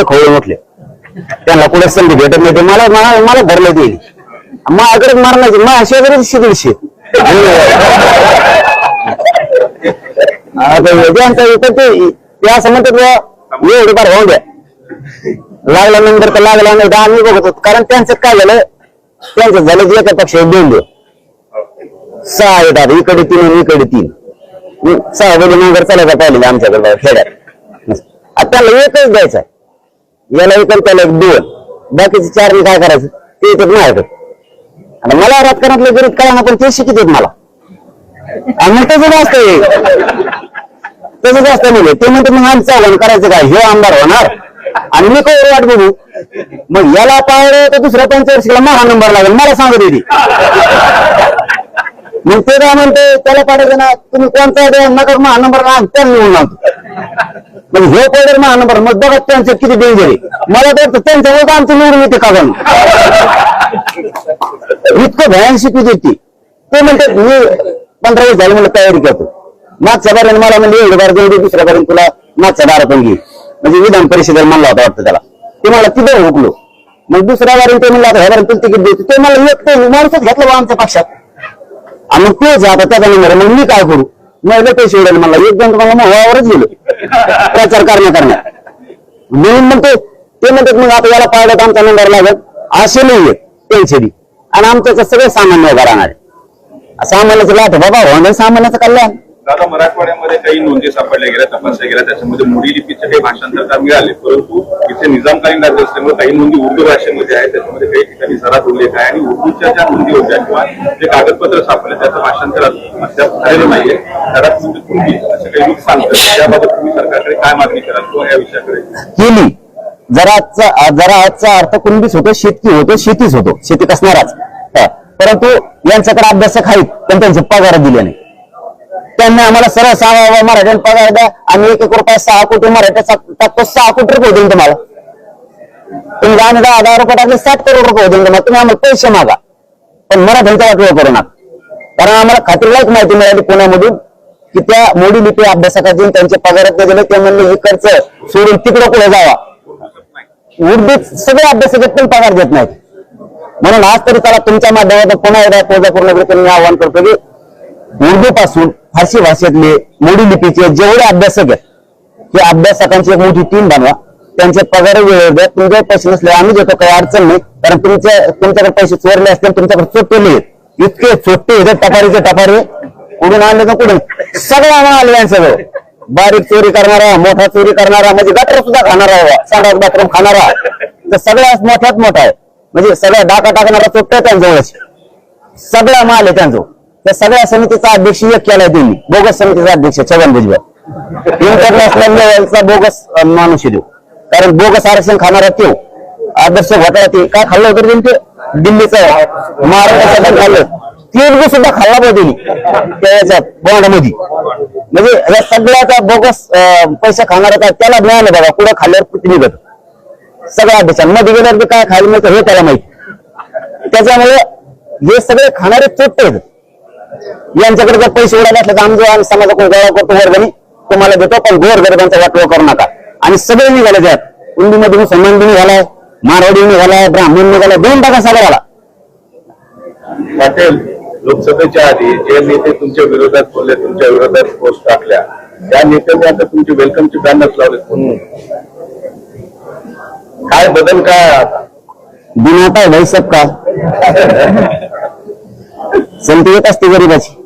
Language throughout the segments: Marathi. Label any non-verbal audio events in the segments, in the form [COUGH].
लय खवळे म्हटले त्यांना कुठे संधी भेटत नाही ते मला मला धरलं ते माझ्याकडे मारण्याचे माझ्या शेजारी शिदीडशे ते असं म्हणतात एवढे एवढं बार होऊन द्या. लागल्यानंतर तर लागला नाही आम्ही बघत. होतो कारण त्यांचं काय झालं? त्यांचं झालं की एका पक्षावर दोन दिवस सहा आहेत आता इकडे तीन आणि इकडे तीन. सहा बजे नंतर चालायचा पाहिजे आमच्याकडे खेड्यात. आता त्याला एकच द्यायचा याला एक त्याला एक दोन. बाकीचे चार मी काय करायचं? ते येतात माझ्याकडे. आणि मला राजकारणातलं गरीब काय ना पण ते शिकत मला. आणि मग तसंच असतं तसंच असतं म्हणजे ते म्हणते मग आमचं आव्हान करायचं काय? हे आमदार होणार. आणि मी कोण वाट बघू? मग याला पाहिलं तर दुसऱ्या पंचवर्षीला महा नंबर लागेल. मला सांगत येते मग ते काय म्हणते? त्याला पाठायचं ना तुम्ही कोणता द्या महा नंबर ना त्यांना निवडून आणतो. मग हे पडले महा बरं. मग बघा त्यांचं किती डेंजर आहे. मला तर वाटतं त्यांच्या आमचं निवडून येते का इतकं भयान शिकू देते. ते म्हणतात मी पंधरा वेळ झाली मला तयारी करतो. मागच्या बाराने मला म्हणजे एवढं बार जेवढी दुसऱ्या बारीने तुला मागच्या बारा पण घे. म्हणजे विधान परिषदेला म्हणला होता वाटतं त्याला. ते मला तिथं हुकलो. मग दुसऱ्या बारीने ते म्हणलं आता ह्या बारीने तुला तिकीट देतो. ते मला एक माणूसच घेतलं बा आमच्या पक्षात. आणि मग तेच आता त्याचा नंबर मग मी काय करू? नाही पैसे उडाले म्हणला. एक जण मला मग वावरच गेलो. प्रचार करण्या करण्यात म्हणून मग ते ते म्हणतात मग आता याला पाहिलं आमचा नंबर लागत असे नाहीये त्यांचे बी. आणि आमच्याचं सगळे सामान्य उभा राहणार आहे. सामान्याचं लाट बाबा होणार सामान्याचं कल्याण. दादा मराठवाड्यामध्ये काही नोंदी सापडल्या गेल्या तपासल्या गेल्या त्याच्यामध्ये मोडी लिपीचे काही भाषांतर मिळाले परंतु इथे निजामकालीन राज्य असल्यामुळे काही नोंदी उर्दू भाषेमध्ये आहेत त्याच्यामध्ये काही ठिकाणी सरात उल्लेख आहे आणि उर्दूच्या ज्या नोंदी होत्या किंवा जे कागदपत्र सापडले त्याचं भाषांतर अद्याप झालेलं नाहीये. घरात तुम्ही असे काही लोक सांगतात त्याबाबत तुम्ही सरकारकडे काय मागणी कराल किंवा या विषयाकडे? केली जरा आजचा जरा आजचा अर्थ कुणबीच होतो शेतकी होतो शेतीच होतो शेतीत असणाराच. परंतु यांच्याकडे अभ्यासक आहेत पण त्यांचे पगार दिले नाही त्यांनी आम्हाला सरळ सहा मराठ्यात पगार द्या. आम्ही एक एक रुपये सहा कोटी मराठ्याचा टाकतो सहा कोटी रुपये देईन तुम्हाला. तुम्ही आम्ही दहा हजार रुपये टाकले साठ करोड रुपये देईन तुम्हाला. तुम्ही आम्हाला पैसे मागा. पण मराठ्यांचा वाटोळ करू नका. कारण आम्हाला खात्रीलाच माहिती मिळाली पुण्यामधून की त्या मोडी लिपी अभ्यासकाचे त्यांचे पगारात गेले ते म्हणले हे खर्च सोडून तिकडे पुढे जावा. उर्दीत सगळे अभ्यासक पण पगार देत नाहीत. म्हणून आज तरी त्याला तुमच्या माध्यमातून पुन्हा एकदा तुळजापूर नगरीकडून आवाहन करतो की उर्दू पासून फारसी भाषेतले मोडी लिपीचे जेवढे अभ्यासक आहेत ते अभ्यासकांची एक मोठी टीम बनवा. त्यांचे पगार वेळेवर द्या. तुमच्याकडे पैसे नसले आम्ही देतो काही अडचण नाही. कारण तुमच्या तुमच्याकडे पैसे चोरले असतील तुमच्याकडे चोटलेले आहेत इतके चोट्टे येतात टपारीचे टपारे. कुठून आणले तर कुठून? सगळं आणलं यांचं सगळं. बारीक चोरी करणारा मोठा चोरी करणारा म्हणजे गटर सुद्धा खाणारा संडास बाथरूम खाणारा. तर सगळ्यात मोठ्यात मोठा आहे. म्हणजे सगळ्या डाका टाकणारा चोट्ट आहे त्यांच्याजवळच सगळा माल आहे त्यांचा त्या सगळ्या समितीचा अध्यक्ष एक केलाय त्यांनी. बोगस समितीचा अध्यक्ष छगन भुजबळ. इंटरनॅशनल लेवलचा बोगस माणूस आहे कारण बोगस आरक्षण खाणारा तो. आदर्श घोटाळा ते. काय खाल्लं होतं रे दिल्लीचं. महाराष्ट्राचं खाल्लं. तीन सुद्धा खाल्ला पाहिजे त्यांनी. त्या याच्यात बॉन्डमध्ये म्हणजे या सगळ्याचा बोगस अं, पैसे खाणारा काय त्याला मिळालं बघा. कुठं खाल्ल्यावर कुठे निघत? सगळ्या अध्यक्षांमध्ये गेल्यावर काय खायला मिळतं हे त्याला माहिती. त्याच्यामुळे हे सगळे खाणारे चोट्टे यांच्याकडे जर पैसे उडाले असले तर आमचे आम्ही समाजाकडून गोळा करतो वर्गणी. तुम्हाला देतो पण गोर गरिबांचा वाटवा करू नका. आणि सगळे निघाले त्यात कुंडीमध्ये मुसलमान बी निघालाय मारवाडी निघालाय ब्राह्मण निघालाय दोन टाका सगळ्याला पाटील लोकसभेच्या आधी जे नेते तुमच्या विरोधात बोलले तुमच्या विरोधात पोस्ट टाकल्या त्या नेत्यांनी आता तुमचे वेलकमचे बॅनर्स लावले. काय बदल काय आता? बिनाता भाई सब का [LAUGHS] संती येत असते गरीबाची.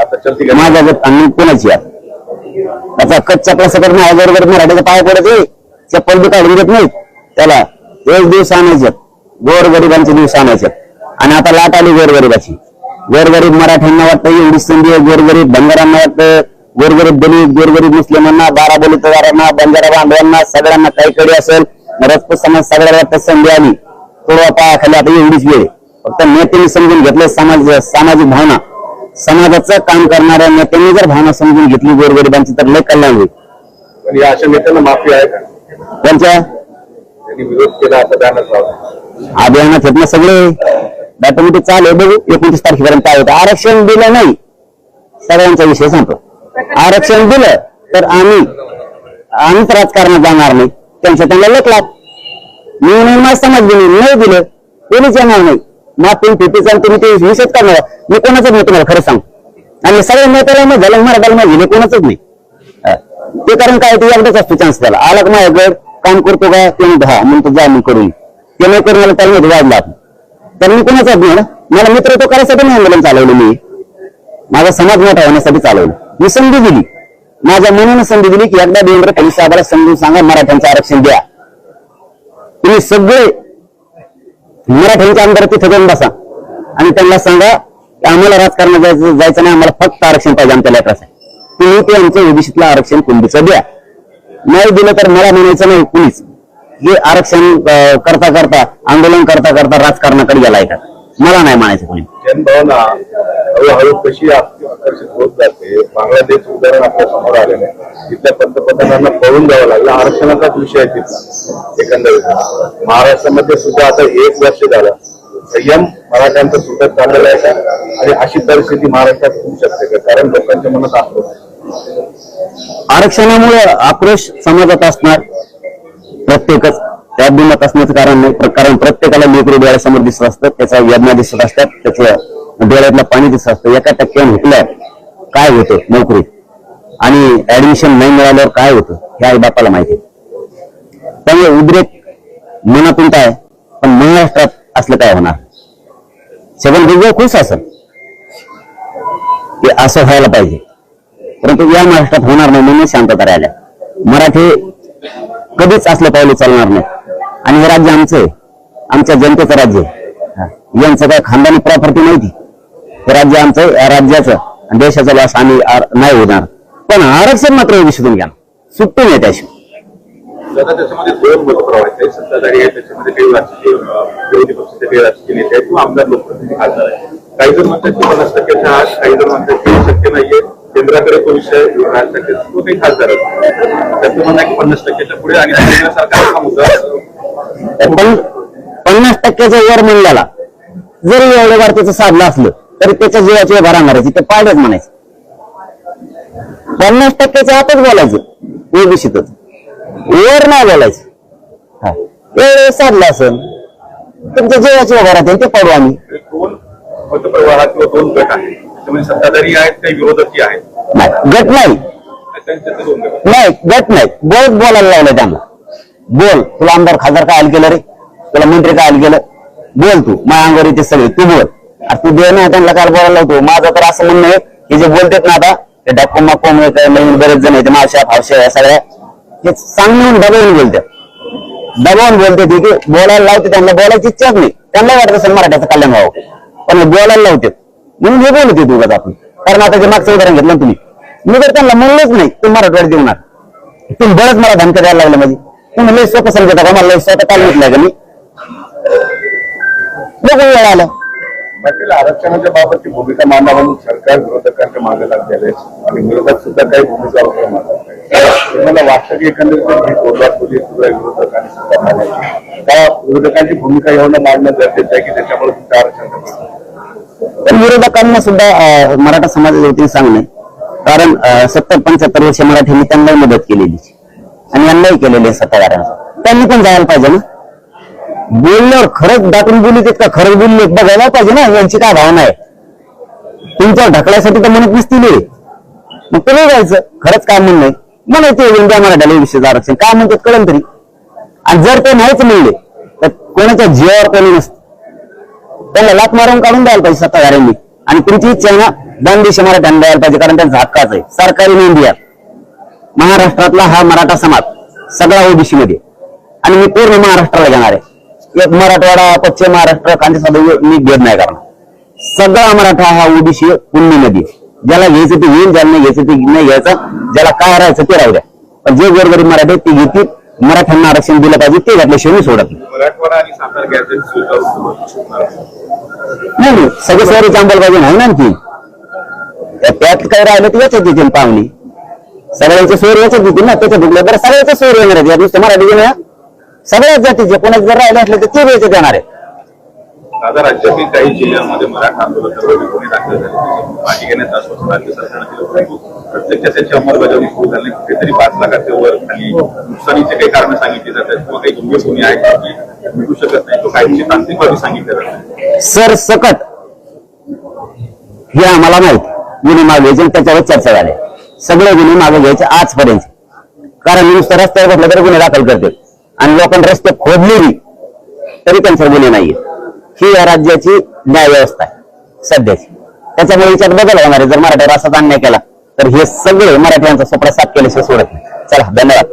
आता चलती माझ्या गत आणि कोणाची त्याचा कच्चा प्रसकर नाही बरोबर मराठीचा पाय पडत चप्पल बी काढून देत नाही. त्याला एक दिवस आणायचे गोर गरिबांचे दिवस आणायचे आणि आता लाट आली गोरगरिबाची गोरगरीब मराठ्यांना वाटतं एवढी संधी आहे गोरगरीब बंजारांना वाटतं. गोरगरीब दलित गोरगरीब मुस्लिमांना बारा बलुतेदारांना बंजारा बांधवांना सगळ्यांना काही कडे असेल. रजपूत समाज सगळ्याला वाटतं संधी आली. थोडा पायाखाली आता एवढीच वेळ. फक्त नेत्यांनी समजून घेतलं समाज सामाजिक भावना. समाजाचं काम करणाऱ्या नेत्यांनी जर भावना समजून घेतली गोरगरिबांची तर लय कल्याण होईल. पण या अशा नेत्यांना माफी आहे का? त्यांच्या त्यांनी विरोध केला आता बॅनर लावला. अभियानात आहेत ना सगळे. बॅटोमेटिक चालू आहे बघू. एकोणतीस तारखेपर्यंत काय होतं आरक्षण दिलं नाही. सगळ्यांचा विषय सांगतो आरक्षण दिलं तर आम्ही आम्हीच राजकारणात जाणार नाही. त्यांच्या त्यांना लकलात मी माझा समाज दिली नाही दिलं. कोणीच येणार नाही. माफी फिटीचं तुम्ही ते विषयच करणार. मी कोणाचंच नाही तुम्हाला खरं सांग. आणि सगळ्या नेत्याला मग झालं मराठाला मग गेले कोणाचंच नाही. ते कारण काय ते एकदाच असतो चान्स त्याला. आला का माझ्याकडे काम करतो का? ते हा म्हणतो जा मी करून. ते नाही करून मला वाढला तर मी कोणाचाच नाही मला मित्र तो करायसाठी नाही आंदोलन चालवलं मी. माझा समाज मोठा होण्यासाठी चालवलं. मी संधी दिली. माझ्या मनानं संधी दिली की एकदा देवेंद्र फडणवीस साहेबाला समजून सांगा मराठ्यांचं आरक्षण द्या. तुम्ही सगळे मराठ्यांचे आमदार तिथे जाऊन बसा. आणि त्यांना सांगा की आम्हाला राजकारणात जायचं जायचं नाही आम्हाला फक्त आरक्षण पाहिजे आमच्या लेकरासाठी. तुम्ही ते आमचं ओबीसीतलं आरक्षण कुंडीचं द्या. नाही दिलं तर मला म्हणायचं नाही कुणीच. हे आरक्षण करता करता आंदोलन करता करता राजकारणाकडे गेलाय का मला नाही म्हणायचं कोणी. जनभावना हळूहळू कशी आकर्षित होत जाते बांगलादेश उदाहरण आपल्यासमोर आलेलं आहे. तिथल्या पंतप्रधानांना पळून जावं लागलं आरक्षणाचाच विषय आहे तिथला. एकंदरीत. महाराष्ट्रामध्ये सुद्धा आता एक वर्ष झालं. संयम मराठ्यांचा सुटत चाललेला आहे का? आणि अशी परिस्थिती महाराष्ट्रात होऊ शकते का? कारण लोकांच्या मनात असतो. आरक्षणामुळे आक्रोश समाजात असणार. प्रत्येकच. त्यात बिमत असण्याचं कारण नाही. कारण प्रत्येकाला लेकरू डोळ्यासमोर दिसत असतं. त्याचा वेदना दिसत असतात. त्याचं डोळ्यातलं पाणी दिसत असतं. एका टक्क्यानं हुकलं काय होतं? नोकरी. आणि ऍडमिशन नाही मिळाल्यावर काय होतं? हे आई बापाला माहिती आहे. त्यामुळे उद्रेक मनातून काय पण महाराष्ट्रात असलं काय होणार? छगन भुजबळ खुश असेल. की असं व्हायला पाहिजे. परंतु या महाराष्ट्रात होणार नाही म्हणून शांतता राहिल्या. मराठी कधीच असलं पाहिलं चालणार नाही. आणि हे राज्य आमचं आहे. आमच्या जनतेचं राज्य आहे. यांचं काय खानदानी प्रॉपर्टी नव्हती हे राज्य आमचं या राज्याचं आणि देशाचा वास आम्ही नाही होणार. पण आरक्षण मात्र विषयातून घ्या. सुट्टी नाही त्याशिवाय दादा त्याच्यामध्ये दोन मतप्रवाह आहेत काही सत्ताधारी आहेत त्याच्यामध्ये काही राजकीय विरोधी पक्षाचे काही राजकीय नेते आहेत किंवा आमदार लोकप्रतिनिधी खासदार आहेत. काही जण म्हणतात की पन्नास टक्क्याच्या आत काही जण म्हणतात की शक्य नाहीये. केंद्राकडे तो विषय राज ठाकरे तो काही खासदार आहेत. त्याचं म्हणणं आहे की पन्नास टक्क्याच्या पुढे आणि केंद्रासारखा मुद्दा पन्नास टक्क्याच्या वर म्हणल्याला जरी एवढं त्याचं साधलं असलं तरी त्याच्या जीवाची भरा मारायची ते पाडच म्हणायचं. पन्नास टक्क्याच्या आतच बोलायचं. ओबीसीतच वर नाही बोलायचं. हा. एवढं साधलं असेल तुमच्या जीवाची भरा ते पाडू आम्ही. दोन मतप्रवाह किंवा दोन गट आहेत. त्याच्यामध्ये सत्ताधारी आहेत काही विरोधकही आहेत? नाही गट नाही. नाही गट नाही बोलत बोलायला लावलं त्यांना बोल तुला आमदार खासदार काय हाल केलं रे? तुला मंत्री काय हाल केलं? बोल तू माझ्या अंगावर येते सगळे तू बोल. आता तू दे ना त्यांना काय बोलायला लावतो? माझं तर असं म्हणणं आहे की जे बोलतात ना आता ते डाको माको नवीन बरेच जण आहेत मावशा फावशा या सगळ्या. हे सांगून दबावून बोलतात दबावून बोलते ठीक आहे बोलायला लावते त्यांना बोलायची इच्छाच नाही. त्यांना वाटत असेल मराठ्याचं कल्याण व्हावं. पण बोलायला लावते. म्हणून हे बोलत येते उगाच आपण. कारण आता जे मागचं उदाहरण घेतलं तुम्ही. मी तर त्यांना म्हणलंच नाही तुम्ही मराठवाड्यात देऊ तुम्ही बरंच मला धमक्या द्यायला लागलं माझी म्हणजे. तुम्ही लय स्वतः समजता का? मला लय स्वतः काल घेतलंय का मी? बघू वेळ आलं. पाटील आरक्षणाच्या बाबतची भूमिका मांडा म्हणून सरकार विरोधकांच्या मागे लागलेले आणि विरोधक सुद्धा काही भूमिका वगैरे मला वाटतं की एकंदरीत ही कोल्हापुरी सुद्धा विरोधकांनी सुद्धा मांडायची त्या विरोधकांची भूमिका एवढं मांडणं गरजेचं आहे की त्याच्यामुळे तुमचं आरक्षण पण विरोधकांना सुद्धा मराठा समाजाच्या वतीने सांगणे कारण सत्तर पंच्याहत्तर वर्ष मराठ्यांनी त्यांनाही मदत केलेली आणि यांनाही केलेली आहे सत्ताधाऱ्यांना. त्यांनी पण जायला पाहिजे ना? बोलल्यावर खरंच दाटून बोलत का? खरंच बोलले बघायला पाहिजे ना? यांची काय भावना आहे? तुमच्या ढकलासाठी तर म्हणत नसतील मग तुम्ही जायचं. खरंच काय म्हणणं आहे म्हणायचं इंडिया मराठ्याला विषय आरक्षण काय म्हणतात कळेल तरी? आणि जर ते नाहीच म्हणले तर कोणाच्या जीवावर कोणी नसतं. त्यांना लात मारून काढून द्यायला पाहिजे सत्ताधाऱ्यांनी. आणि तुमची इच्छा आहे ना दोन मराठ्यांना द्यायला पाहिजे कारण त्यांचा हक्काच आहे. सरकारी नोंदी आहे महाराष्ट्रातला हा मराठा समाज सगळा ओबीसी मध्ये आणि मी पूर्ण महाराष्ट्राला घेणार आहे. एक मराठवाडा पश्चिम महाराष्ट्र कांदेसाद मी भेद नाही करणार सगळा मराठा हा ओबीसी आहे. ज्याला घ्यायचं ते घेईन ज्याला नाही घ्यायचं ते नाही घ्यायचं ज्याला काय राहायचं ते राहू द्या. पण जे गोरगरीब मराठी ते घेतील मराठ्यांना आरक्षण दिलं पाहिजे ते घातल्याशिवाय मी सोडत नाही. नाही नाही सगळे सोयरीची अंमलबजावणी आहे ना आणखी. त्या- त्यात काय राहिलं तर याच्यात येतील पाहुणे. सगळ्यांच्या सोयरी याच्यात येतील ना त्याच्यात दुखलं बरं सगळ्याच्या सोयरी येणार आहेत. या नुसतं मराठी. सगळ्याच जातीचे कोणाचे जर राहिले असले तर ते याच्यात येणार आहे आता राज्यातील काही जिल्ह्यांमध्ये मराठा आंदोलकांवर कोणी दाखल झाले. त्याची माहिती आश्वासन राज्य सरकारनं दिलं परंतु प्रत्यक्षात त्याची अंमलबजावणी सुरू झाली. कुठेतरी पाच लाखाच्या वर खाली नुकसानीचे काही कारण सांगितली जातात किंवा काही गंभीर कोणी आहेत की मिळू शकत नाही? तो काहींची तांत्रिक बाबी सांगितल्या जातात सर सकट. हे आम्हाला माहीत. गुन्हे मागे घ्यायचे त्याच्यावर चर्चा झाली. सगळे गुन्हे मागे घ्यायचे आजपर्यंत. कारण नुसतं रस्त्यावर बसलं तर गुन्हे दाखल करतील. आणि लोकांनी रस्ते खोदलेली तरी त्यांचे गुन्हे नाहीये. ही या राज्याची न्याय व्यवस्था आहे सध्याची. त्याच्यामुळे विचार बदल होणार आहे. जर मराठ्यावर असाच अन्याय केला तर हे सगळे मराठ्यांचा स्वप्न साफ केल्याशिवाय सोडत नाही. चला धन्यवाद.